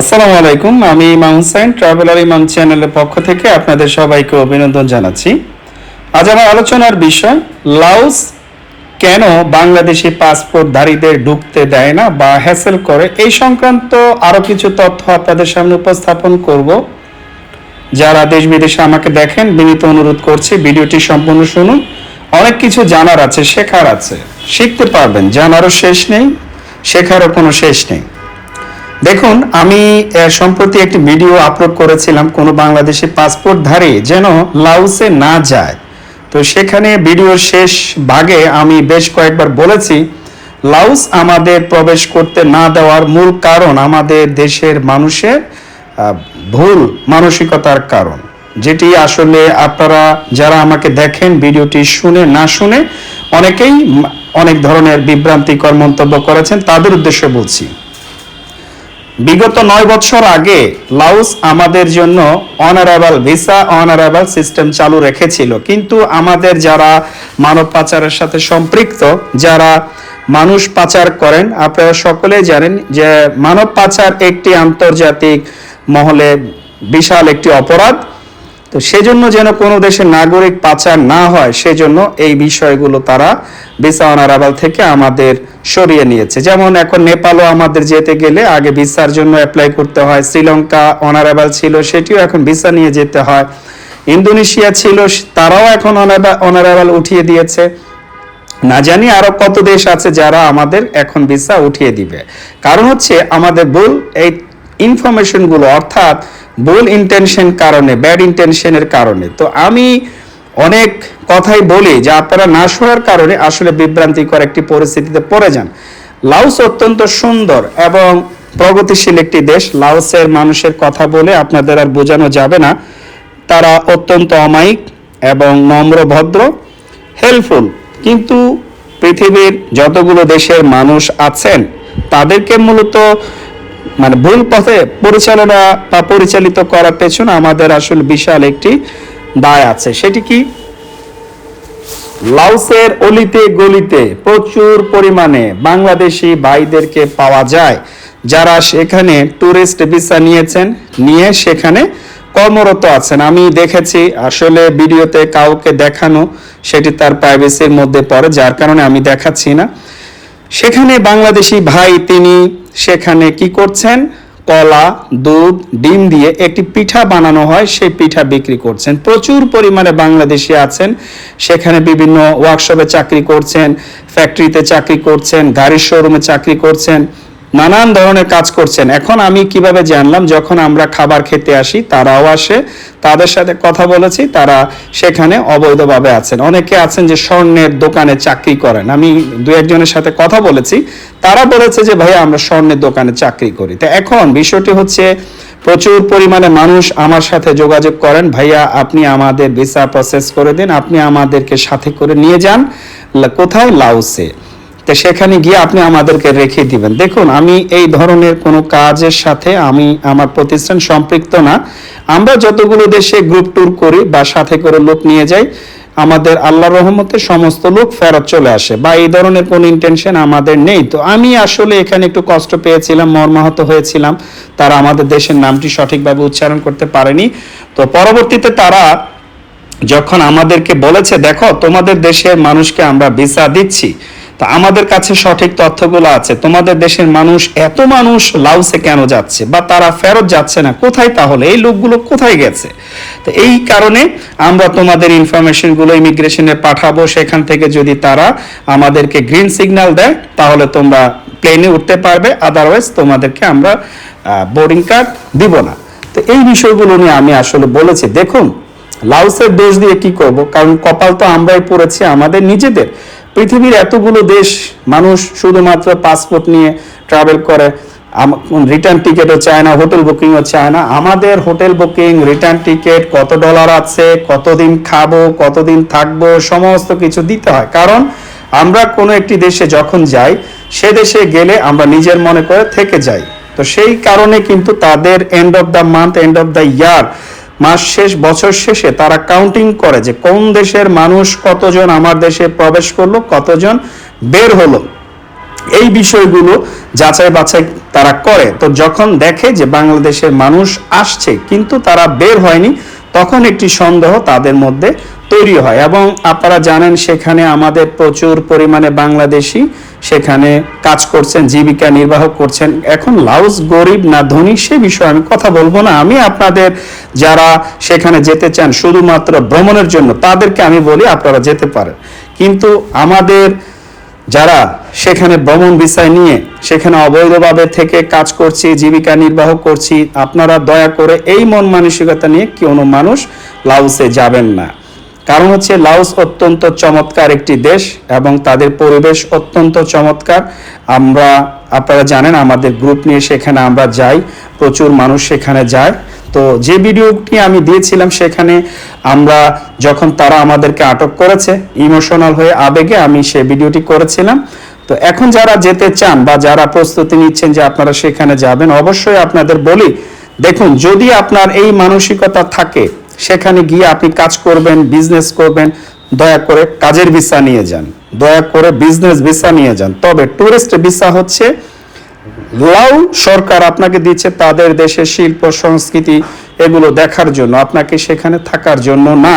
আসসালামু আলাইকুম, আমি ইমাম হুসাইন, ট্রাভেলার ইমাম চ্যানেলের পক্ষ থেকে আপনাদের সবাইকে অভিনন্দন জানাচ্ছি। আজ আমার আলোচনার বিষয়, লাউস কেন বাংলাদেশি পাসপোর্টধারীদের ঢুকতে দেয় না বা হ্যাসেল করে? এই সংক্রান্ত আরও কিছু তথ্য আপনাদের সামনে উপস্থাপন করব। যারা দেশ বিদেশে আমাকে দেখেন, বিনীত অনুরোধ করছি ভিডিওটি সম্পূর্ণ শুনুন। অনেক কিছু জানার আছে, শেখার আছে। শিখতে পারবেন, জানারও শেষ নেই, শেখারও কোনো শেষ নেই। দেখুন, আমি সম্প্রতি একটি ভিডিও আপলোড করেছিলাম কোনো বাংলাদেশি পাসপোর্টধারী যেন লাউসে না যায়। তো সেখানে ভিডিওর শেষ ভাগে আমি বেশ কয়েকবার বলেছি, লাউস আমাদের প্রবেশ করতে না দেওয়ার মূল কারণ আমাদের দেশের মানুষের ভুল মানসিকতার কারণ। যেটি আসলে আপনারা যারা আমাকে দেখেন, ভিডিওটি শুনে না শুনে, অনেকেই, অনেক ধরনের বিভ্রান্তিকর মন্তব্য করেছেন, তাদের উদ্দেশ্যে বলছি। বিগত নয় বছর আগে লাউস আমাদের জন্য অনারেবল ভিসা অনারেবল সিস্টেম চালু রেখেছিল। কিন্তু আমাদের যারা মানব পাচারের সাথে সম্পৃক্ত, যারা মানুষ পাচার করেন, আপনারা সকলেই জানেন যে মানব পাচার একটি আন্তর্জাতিক মহলে বিশাল একটি অপরাধ। তো সেজন্য যেন কোনো দেশের নাগরিক পাচার না হয়, সেজন্য এই বিষয়গুলো তারা ভিসা অনারাবাল থেকে আমাদের সরিয়ে নিয়েছে। যেমন এখন নেপালও আমাদের যেতে গেলে আগে ভিসার জন্য অ্যাপ্লাই করতে হয়, শ্রীলঙ্কা অনারাবাল ছিল, সেটিও এখন ভিসা নিয়ে যেতে হয়। ইন্দোনেশিয়া ছিল, তারাও এখন অনারাবাল উঠিয়ে দিয়েছে। না জানি আরও কত দেশ আছে যারা আমাদের এখন ভিসা উঠিয়ে দিবে। কারণ হচ্ছে আমাদের ভুল এই ইনফরমেশনগুলো, অর্থাৎ ভুল ইন্টেনশন কারণে ব্যাড ইন্টেনশনের কারণে। তো আমি অনেক কথাই বলি যে আপনারা না শোনার কারণে আসলে বিভ্রান্তিকর একটি পরিস্থিতিতে পড়ে যান। লাউস অত্যন্ত সুন্দর এবং প্রগতিশীল একটি দেশ। লাউসের মানুষের কথা বলে আপনাদের আর বোঝানো যাবে না। তারা অত্যন্ত অমায়িক এবং নম্র ভদ্র হেল্পফুল কিন্তু পৃথিবীর যতগুলো দেশের মানুষ আছেন, তাদেরকে মূলত মানে ভুল পথে পরিচালনা বা পরিচালিত করার পেছনে আমাদের আসলে বিশাল একটি দায় আছে। সেটি কি? লাউসের অলিতে গলিতে প্রচুর পরিমাণে বাংলাদেশি ভাইদেরকে পাওয়া যায়। যারা সেখানে টুরিস্ট ভিসা নিয়েছেন, নিয়ে সেখানে কর্মরত আছেন। আমি দেখেছি, আসলে ভিডিওতে কাউকে দেখানো, সেটি তার প্রাইভেসির মধ্যে পড়ে, যার কারণে আমি দেখাচ্ছি না। সেখানে বাংলাদেশি ভাই তিনি সেখানে কি করছেন? কলা, দুধ, ডিম দিয়ে একটি পিঠা বানানো হয়, সেই পিঠা বিক্রি করছেন। প্রচুর পরিমাণে বাংলাদেশি আছেন। সেখানে বিভিন্ন ওয়ার্কশপে চাকরি করছেন ফ্যাক্টরিতে চাকরি করছেন, গাড়ির শোরুমে চাকরি করছেন। নানান ধরনের কাজ করছেন। এখন আমি কীভাবে জানলাম, যখন আমরা খাবার খেতে আসি, তারাও আসে, তাদের সাথে কথা বলেছি, তারা সেখানে অবৈধভাবে আছেন। অনেকে আছেন যে স্বর্ণের দোকানে চাকরি করেন। আমি দু একজনের সাথে কথা বলেছি, তারা বলেছে যে ভাই আমরা স্বর্ণের দোকানে চাকরি করি। তো এখন বিষয়টি হচ্ছে, প্রচুর পরিমাণে মানুষ আমার সাথে যোগাযোগ করেন, ভাইয়া, আপনি আমাদের ভিসা প্রসেস করে দিন, আপনি আমাদেরকে সাথে করে নিয়ে যান। কোথায় লাউসে। তো সেখানে গিয়ে আপনি আমাদেরকে রেখে দিবেন। দেখুন, আমি এই ধরনের কোনো কাজের সাথে আমি, আমার প্রতিষ্ঠান সম্পৃক্ত না। আমরা যতগুলো দেশে গ্রুপ ট্যুর করি বা সাথে করে লোক নিয়ে যাই, আমাদের আল্লাহ রহমতে সমস্ত লোক ফেরত চলে আসে বা এই ধরনের কোনো ইন্টেনশন আমাদের নেই। তো আমি আসলে এখানে একটু কষ্ট পেয়েছিলাম, মর্মাহত হয়েছিলাম। তারা আমাদের দেশের নামটি সঠিকভাবে উচ্চারণ করতে পারেনি। তো পরবর্তীতে তারা যখন আমাদেরকে বলেছে, দেখো, তোমাদের দেশের মানুষকে আমরা ভিসা দিচ্ছি। তা আমাদের কাছে সঠিক তথ্যগুলো আছে। তোমাদের দেশের মানুষ, এত মানুষ লাউসে কেন যাচ্ছে? বা তারা ফেরত যাচ্ছে না? কোথায় তাহলে? এই লোকগুলো কোথায় গেছে? তো এই কারণে আমরা তোমাদের ইনফরমেশনগুলো ইমিগ্রেশনে পাঠাবো। সেখান থেকে যদি তারা আমাদেরকে গ্রিন সিগন্যাল দেয়, তাহলে তোমরা প্লেনে উঠতে পারবে। আদারওয়াইজ তোমাদেরকে আমরা বোর্ডিং কার্ড দিব না। তো এই বিষয়গুলো নিয়ে আমি আসলে বলেছি। দেখুন লাউসের দোষ দিয়ে কি করব? কারণ কপাল তো আমরাই পড়েছি, আমাদের নিজেদের। পৃথিবীর এতগুলো দেশ, মানুষ শুধুমাত্র পাসপোর্ট নিয়ে ট্রাভেল করে রিটার্ন টিকিটও চায় না হোটেল বুকিংও চায় না। আমাদের হোটেল বুকিং রিটার্ন টিকিট কত ডলার আছে, কতদিন খাব, কতদিন থাকব, সমস্ত কিছু দিতে হয়। কারণ আমরা কোনো একটি দেশে যখন যাই, সে দেশে গেলে আমরা নিজের মনে করে থেকে যাই। তো সেই কারণে কিন্তু তাদের end of the month end of the year মাস শেষ, বছর শেষে তারা কাউন্টিং করে যে কোন দেশের মানুষ কতজন আমার দেশে প্রবেশ করল, কতজন বের হলো। এই বিষয়গুলো যাচাই বাছাই তারা করে। তো যখন দেখে যে বাংলাদেশের মানুষ আসছে, কিন্তু তারা বের হয়নি তখন একটি সন্দেহ তাদের মধ্যে তৈরি হয় এবং আপনারা জানেন সেখানে আমাদের প্রচুর পরিমাণে বাংলাদেশি সেখানে কাজ করছেন, জীবিকা নির্বাহ করছেন। এখন লাউস গরিব না ধনী সে বিষয়ে আমি কথা বলব না। আমি আপনাদের যারা সেখানে যেতে চান, শুধুমাত্র ভ্রমণের জন্য, তাদেরকে আমি বলি আপনারা যেতে পারেন। কিন্তু আমাদের যারা সেখানে ভ্রমণ বিষয় নিয়ে, সেখানে অবৈধভাবে থেকে কাজ করছি, জীবিকা নির্বাহ করছি, আপনারা দয়া করে এই মন মানসিকতা নিয়ে কোনো মানুষ লাউসে যাবেন না। কারণ হচ্ছে লাউস অত্যন্ত চমৎকার একটি দেশ এবং তাদের পরিবেশ অত্যন্ত চমৎকার। আমরা, আপনারা জানেন আমাদের গ্রুপ নিয়ে সেখানে আমরা যাই, প্রচুর মানুষ সেখানে যায়। তো যে ভিডিওটি আমি দিয়েছিলাম সেখানে আমরা যখন তারা আমাদেরকে আটক করেছে, ইমোশনাল হয়ে আবেগে আমি সেই ভিডিওটি করেছিলাম। তো এখন যারা যেতে চান বা যারা প্রস্তুতি নিচ্ছেন যে আপনারা সেখানে যাবেন, অবশ্যই আপনাদের বলি, দেখুন, যদি আপনার এই মানসিকতা থাকে, সেখানে গিয়ে আপনি কাজ করবেন বিজনেস করবেন, দয়া করে কাজের ভিসা নিয়ে যান। দয়া করে বিজনেস ভিসা নিয়ে যান। তবে টুরিস্ট ভিসা হচ্ছে লাউ সরকার আপনাকে দিচ্ছে তাদের দেশের শিল্প, সংস্কৃতি, এগুলো দেখার জন্য। আপনাকে সেখানে থাকার জন্য না।